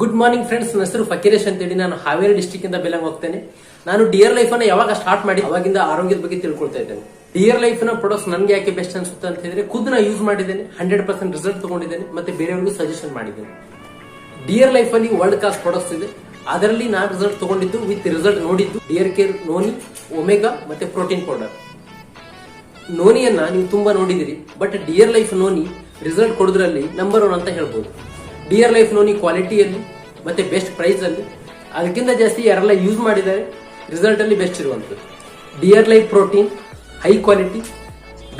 Good morning friends ನನ್ನ ಹೆಸರು ಫಕೀರೇಶ್ ಅಂತೇಳಿ. ನಾನು ಹಾವೇರಿ ಡಿಸ್ಟಿಕ್ ಇಂದ ಬೆಲಂಗ್ ಹೋಗ್ತೇನೆ. ನಾನು ಡಿಯರ್ ಲೈಫ್ ಅನ್ನ ಯಾವಾಗ ಸ್ಟಾರ್ಟ್ ಮಾಡಿ ಅವಾಗಿಂದ ಆರೋಗ್ಯದ ಬಗ್ಗೆ ತಿಳ್ಕೊಳ್ತಾ ಇದ್ದೇನೆ. ಡಿಯರ್ ಲೈಫ್ನ ಪ್ರೊಡಕ್ಟ್ಸ್ ನನ್ಗೆ ಯಾಕೆ ಬೆಸ್ಟ್ ಅನ್ಸುತ್ತೆ ಅಂತ ಹೇಳಿದ್ರೆ ಖುದ್ ನಾ ಯೂಸ್ ಮಾಡಿದ್ದೇನೆ ಹಂಡ್ರೆಡ್ ಪರ್ಸೆಂಟ್ ರಿಸಲ್ಟ್ ತಗೊಂಡಿದ್ದೇನೆ, ಮತ್ತೆ ಬೇರೆಯವ್ರಿಗೂ ಸಜೆಷನ್ ಮಾಡಿದ್ದೇನೆ. ಡಿಯರ್ ಲೈಫ್ ಅಲ್ಲಿ ವರ್ಲ್ಡ್ ಕ್ಲಾಸ್ ಪ್ರೊಡಕ್ಟ್ಸ್ ಇದೆ. ಅದರಲ್ಲಿ ನಾನು ರಿಸಲ್ಟ್ ತಗೊಂಡಿದ್ದು ವಿತ್ ರಿಸಲ್ಟ್ ನೋಡಿದ್ದು ಡಿಯರ್ ಕೇರ್ ನೋನಿ ಒಮೆಗಾ ಮತ್ತೆ ಪ್ರೋಟೀನ್ ಪೌಡರ್ ನೋನಿಯನ್ನ ನೀವು ತುಂಬಾ ನೋಡಿದಿರಿ but Dear Life noni result ಕೊಡೋದ್ರಲ್ಲಿ number one ಅಂತ ಹೇಳ್ಬೋದು. ಡಿಯರ್ ಲೈಫ್ ನೋನಿ ಕ್ವಾಲಿಟಿಯಲ್ಲಿ ಮತ್ತೆ ಬೆಸ್ಟ್ ಪ್ರೈಸ್ ಅಲ್ಲಿ, ಅದಕ್ಕಿಂತ ಜಾಸ್ತಿ ಯಾರೆಲ್ಲ ಯೂಸ್ ಮಾಡಿದ್ದಾರೆ ರಿಸಲ್ಟ್ ಅಲ್ಲಿ ಬೆಸ್ಟ್ ಇರುವಂತದ್ದು Dear Life protein high quality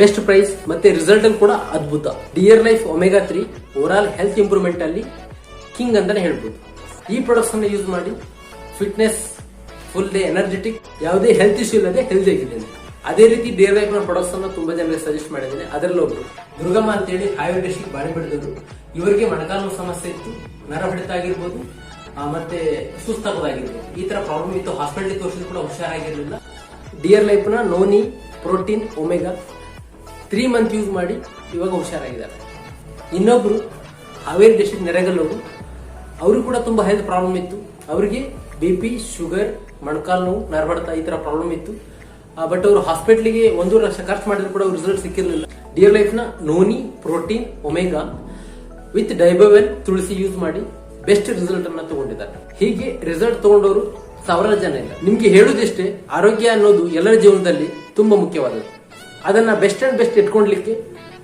best price ಮತ್ತೆ ರಿಸಲ್ಟ್ ಅಲ್ಲಿ ಕೂಡ ಅದ್ಭುತ. Dear Life omega three over all health improvement ಅಲ್ಲಿ ಕಿಂಗ್ ಅಂತಾನೆ ಹೇಳ್ಬೋದು. ಈ ಪ್ರಾಡಕ್ಟ್ಸ್ ಅನ್ನ ಯೂಸ್ ಮಾಡಿ ಫಿಟ್ನೆಸ್ ಫುಲ್ ಡೇ ಎನರ್ಜೆಟಿಕ್ ಯಾವುದೇ ಹೆಲ್ತ್ ಇಶ್ಯೂ ಇಲ್ಲದೆ ಹೆಲ್ದಿ ಆಗಿದ್ದೇನೆ. ಅದೇ ರೀತಿ ಬೇರೆ ಬೇರೆ ಪ್ರಾಡಕ್ಟ್ಸ್ ಅನ್ನ ತುಂಬಾ ಜನರಿಗೆ ಸಜೆಸ್ಟ್ ಮಾಡಿದ್ದೀನಿ. ಅದರಲ್ಲಿ ಒಬ್ರು, ದುರ್ಗಮ್ಮ ಅಂತೇಳಿ ಹಾವೇರಿ ಬಾಡಿ ಬಿಡಿದ್ರು ಇವರಿಗೆ ಮಣಕಾಲು ಸಮಸ್ಯೆ ಇತ್ತು, ನರ ಹೊಡೆತ ಆಗಿರ್ಬೋದು ಮತ್ತೆ ಸುಸ್ತಾಗೋದಾಗಿರ್ಬೋದು ಈ ತರ ಪ್ರಾಬ್ಲಮ್ ಇತ್ತು. ಹಾಸ್ಪಿಟಲ್ ತೋರಿಸಿದ್ರು ಕೂಡ ಹುಷಾರಾಗಿರ್ಲಿಲ್ಲ. Dear ಲೈಫ್ನ noni, protein, omega three month use ಮಾಡಿ ಇವಾಗ ಹುಷಾರಾಗಿದ್ದಾರೆ. ಇನ್ನೊಬ್ರು, ಹಾವೇರಿ ಡಿಸ್ಟ್ರಿಕ್ಟ್ ನೆರೆಗಲ್ಲವರು ಅವರು. ಕೂಡ ತುಂಬಾ ಹೆಲ್ತ್ ಪ್ರಾಬ್ಲಮ್ ಇತ್ತು. ಅವರಿಗೆ ಬಿ ಪಿ ಶುಗರ್ ಮೊಣಕಾಲು ನೋವು ನರಬಡತ ಈ ತರ ಪ್ರಾಬ್ಲಮ್ ಇತ್ತು. ಬಟ್ ಅವರು ಹಾಸ್ಪಿಟ್ಲಿಗೆ ಒಂದೂವರೆ ಲಕ್ಷ ಖರ್ಚು ಮಾಡಿದ್ರು ಕೂಡ ರಿಸಲ್ಟ್ ಸಿಕ್ಕಿರಲಿಲ್ಲ. ಡಿಯರ್ ಲೈಫ್ನ ನೋನಿ ಪ್ರೋಟೀನ್ ಒಮೆಗಾ ವಿತ್ ಡೈಬೋವೆಲ್ ತುಳಸಿ ಯೂಸ್ ಮಾಡಿ ಬೆಸ್ಟ್ ರಿಸಲ್ಟ್ ಅನ್ನ ತಗೊಂಡಿದ್ದಾರೆ. ಹೀಗೆ ರಿಸಲ್ಟ್ ತಗೊಂಡವರು ಸಾವಿರಾರು ಜನ ಇಲ್ಲ. ನಿಮ್ಗೆ ಹೇಳುದಿಷ್ಟೇ ಆರೋಗ್ಯ ಅನ್ನೋದು ಎಲ್ಲರ ಜೀವನದಲ್ಲಿ ತುಂಬಾ ಮುಖ್ಯವಾದದ್ದು. ಅದನ್ನ best and best ಇಟ್ಕೊಂಡ್ಲಿಕ್ಕೆ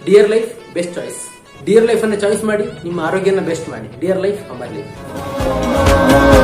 Dear Life best choice Dear Life ಅನ್ನ ಚಾಯ್ಸ್ ಮಾಡಿ ನಿಮ್ಮ ಆರೋಗ್ಯನ ಬೆಸ್ಟ್ ಮಾಡಿ. Dear life Amar life